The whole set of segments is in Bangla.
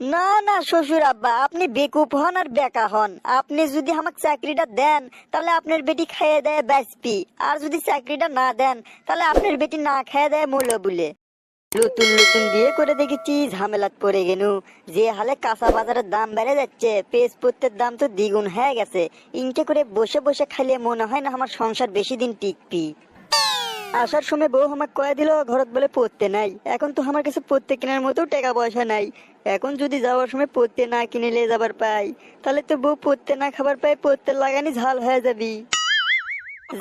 না না, শ্বশুর আব্বা, আপনি বেকুপ হন আর বেকা হন। আপনি যদি আমাকে চাকরিটা দেন, তাহলে আপনার বেটি খাইয়ে দেয় বাঁচবি আর যদি চাকরিটা না দেন, তাহলে আপনার বেটি না খাইয়ে দেয় মূল্য বলে নতুন নতুন বিয়ে করে দেখেছি, ঝামেলাত পড়ে গেনু। যে হালে কাঁচা বাজারের দাম বেড়ে যাচ্ছে পেস পত্রের দাম তো দ্বিগুণ হয়ে গেছে। ইনকে করে বসে বসে খাইলে মনে হয় না আমার সংসার বেশি দিন টিকবি। আসার সময় বউ আমাকে কয়ে দিল, ঘরত বলে পড়তে নাই। এখন তো আমার কাছে পড়তে কেনার মতো টাকা পয়সা নাই। এখন যদি যাওয়ার সময় পড়তে না কিনে নিয়ে যাবার পাই, তাহলে তো বউ পড়তে না খাবার পাই পড়তে লাগানি ঝাল হয়ে যাবি।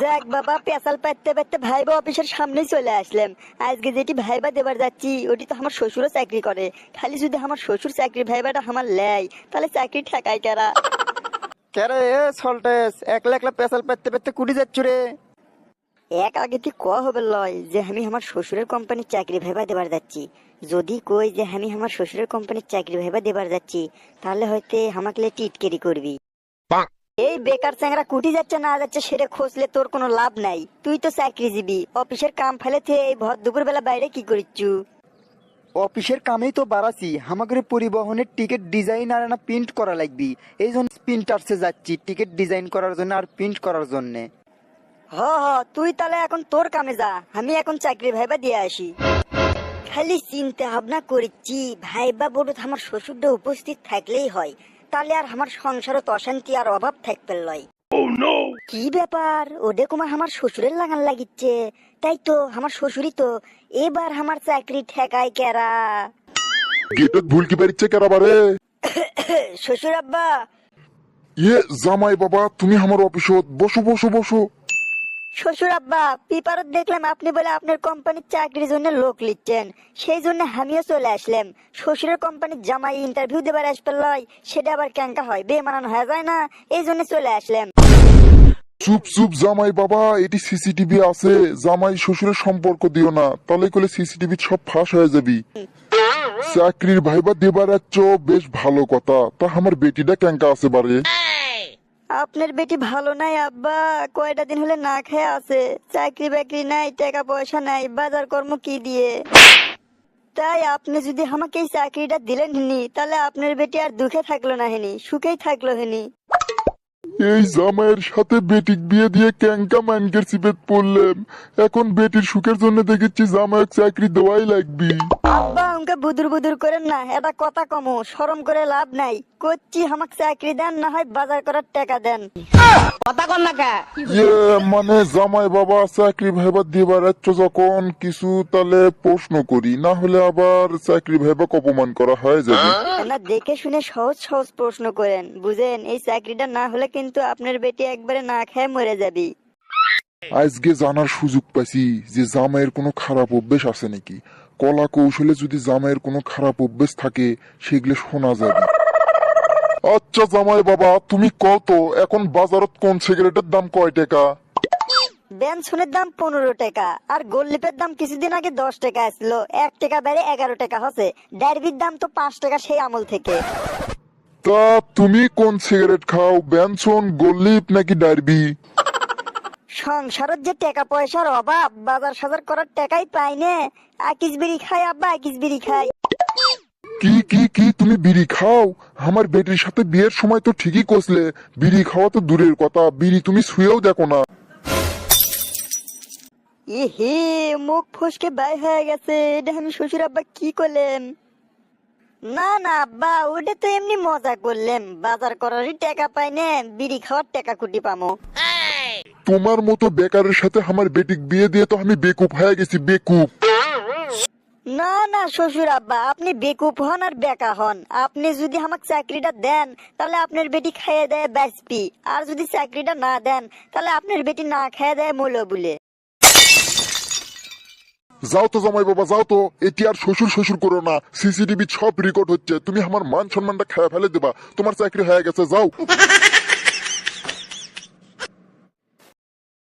যাক বাবা পেশাল পাইতে পাইতে ভাইবা অফিসের সামনেই চলে আসলাম। আজকে যেটি ভাইবা দেবার যাচ্ছি, ওটি তো আমার শ্বশুরও চাকরি করে। খালি যদি আমার শ্বশুর চাকরি ভাইবাটা আমার লেয়, তাহলে চাকরি ঠেকাই কারা? কেরে এ, সল্টেস, একলা একলা পেশাল পেতে পেতে কুড়ি যাচ্ছ রে? এক আগে তুই ক হবে লয় যে আমি আমার শ্বশুরের কোম্পানির চাকরি ভাইবা দেবার যাচ্ছি। যদি কই যে আমি আমার শ্বশুরের কোম্পানির চাকরি ভাইবা দেবার যাচ্ছি তাহলে হয়তো আমাকে লে টিটকেরি করবি। এই বেকার চ্যাংরা কুটি যাচ্ছে না যাচ্ছে সেটা খোঁজলে তোর কোনো লাভ নাই। তুই তো চাকরি চাকরিজীবী অফিসের কাম ফেলে থেকে এই ভর দুপুর বেলা বাইরে কি করিচ্ছু? অফিসের কামেই তো বাড়াছি আমাকে পরিবহনের টিকিট ডিজাইন আর না প্রিন্ট করা লাগবি। এই জন্য প্রিন্টার্সে যাচ্ছি টিকিট ডিজাইন করার জন্য আর প্রিন্ট করার জন্য। হ হ তুই তাহলে এখন তোর কামে যা। আমি এখন চাকরি ভাইবা দিয়ে আসি। খালি চিন্তা ভাবনা করেছি ভাইবা বড় আমার শ্বশুরটা উপস্থিত থাকলেই হয়। তাহলে আর আমার সংসারত অশান্তি আর অভাব থাকবে লয়। কি ব্যাপার? ওডে কুমার আমার শ্বশুরের লাগান লাগিচ্ছে। তাই তো আমার শ্বশুরই তো। এবার আমার চাকরি ঠেকায় কেরা? গেটত ভুল কি পারিচ্ছে কেরাবারে শ্বশুর আব্বা ইয়ে জামাই বাবা তুমি আমার অফিসত বসো বসো বসো। শ্বশুর আব্বা, পেপারত দেখলাম আপনি বলে আপনার কোম্পানির চাকরির জন্য লোক লিখছেন। সেই জন্য আমিও চলে আসলাম। শ্বশুরের কোম্পানির জামাই ইন্টারভিউ দেবার আসবে লয়, সেটা আবার ক্যাঙ্কা হয়? বেমানান হয়ে যায় না, এই জন্য চলে আসলাম। চুপ চুপ, জামাই বাবা, এটি সিসিটিভি আছে। জামাই শ্বশুরের সম্পর্ক দিও না, তাহলে করলে সিসিটিভি সব ফাঁস হয়ে যাবি। চাকরির ভাইবা দেবার যাচ্ছ বেশ ভালো কথা। তা আমার বেটিটা ক্যাঙ্কা আছে বারে। আপনার বেটি ভালো নাই, আব্বা। কয়টা দিন হলে না খেয়ে আছে? চাকরি বাকরি নাই, টাকা পয়সা নাই, বাজার কর্ম কি দিয়ে? তাই আপনি যদি আমাকে এই চাকরিটা দিলেন হিনি তাহলে আপনার বেটি আর দুঃখে থাকল না হিনি, সুখেই থাকল হেনি। এই জামাইয়ের সাথে বেটিক বিয়ে দিয়ে ক্যাঙ্কা মানকের সিপেত পড়লাম এখন বেটির সুখের জন্য দেখেছি জামাইয়ের চাকরি দেওয়াই লাগবি। আব্বা আমাকে বুদুর বুদুর করেন না। এটা কথা কমো শরম করে লাভ নাই। করছি আমাকে চাকরি দেন না হয় বাজার করার টাকা দেন। ইয়ে মানে জামাই বাবা চাকরি ভাইবা দিবার যাচ্ছ যখন কিছু তাহলে প্রশ্ন করি না হলে আবার চাকরি ভাইবা অপমান করা হয়ে যাবে। না দেখে শুনে সহজ সহজ প্রশ্ন করেন বুঝেন? এই চাকরিটা না হলে কিন্তু আপনার বেটি একবারে না খেয়ে মরে যাবি। আজকে জানার সুযোগ পাইছি যে জামাইয়ের কোনো খারাপ অভ্যেস আছে নাকি। কলা কৌশলে যদি জামাইয়ের কোনো খারাপ অভ্যেস থাকে সেগুলো শোনা যাবে। আচ্ছা জামাই বাবা তুমি কত? এখন বাজারত কোন সিগারেটের দাম কয় টাকা? বেনসনের দাম পনেরো টাকা আর গোল্লিপের দাম কিছুদিন আগে দশ টাকা আসলো এক টাকা বেড়ে এগারো টাকা হচ্ছে। ডারবির দাম তো পাঁচ টাকা সেই আমল থেকে। তা তুমি কোন সিগারেট খাও বেনসন গোল্লিপ নাকি ডারবি? সংসারের যে টাকা পয়সার অভাব বাজার সাজার করার টাকাই পাই নে। আকিস বিড়ি খাই আব্বা আকিস বিড়ি খাই কি কি কি তুমি বিড়ি খাও? আমার বেটির সাথে বিয়ের সময় তো ঠিকই কষলে বিড়ি খাওয়া তো দূরের কথা বিড়ি তুমি শুয়েও দেখো না। ইহে মুখ ফসকে বাই হয়ে গেছে। এটা আমি শ্বশুর আব্বা কি করলেন? না না আব্বা ওটা তো এমনি মজা বাজার করারই টাকা পাই নে বিড়ি খাওয়ার টাকা কুটি পামো। তোমার মতো বেকারের সাথে আমার বেটিক বিয়ে দিয়ে তো আমি বেকুপ হয়ে গেছি বেকুপ না না শ্বশুর আব্বা আপনি বেকুপ হন আর বেকা হন। আপনি যদি আমাকে চাকরিটা দেন তাহলে আপনার বেটি খাইয়ে দেয় বাঁচবি আর যদি চাকরিটা না দেন তাহলে আপনার বেটি না খাইয়ে দেয় মূল্য বলে। যাও তো জামাই বাবা, যাও তো। এটি আর শ্বশুর শ্বশুর করো না। সিসিটিভি সব রেকর্ড হচ্ছে। তুমি আমার মান সম্মানটা খেয়ে ফেলে দেবা। তোমার চাকরি হয়ে গেছে, যাও।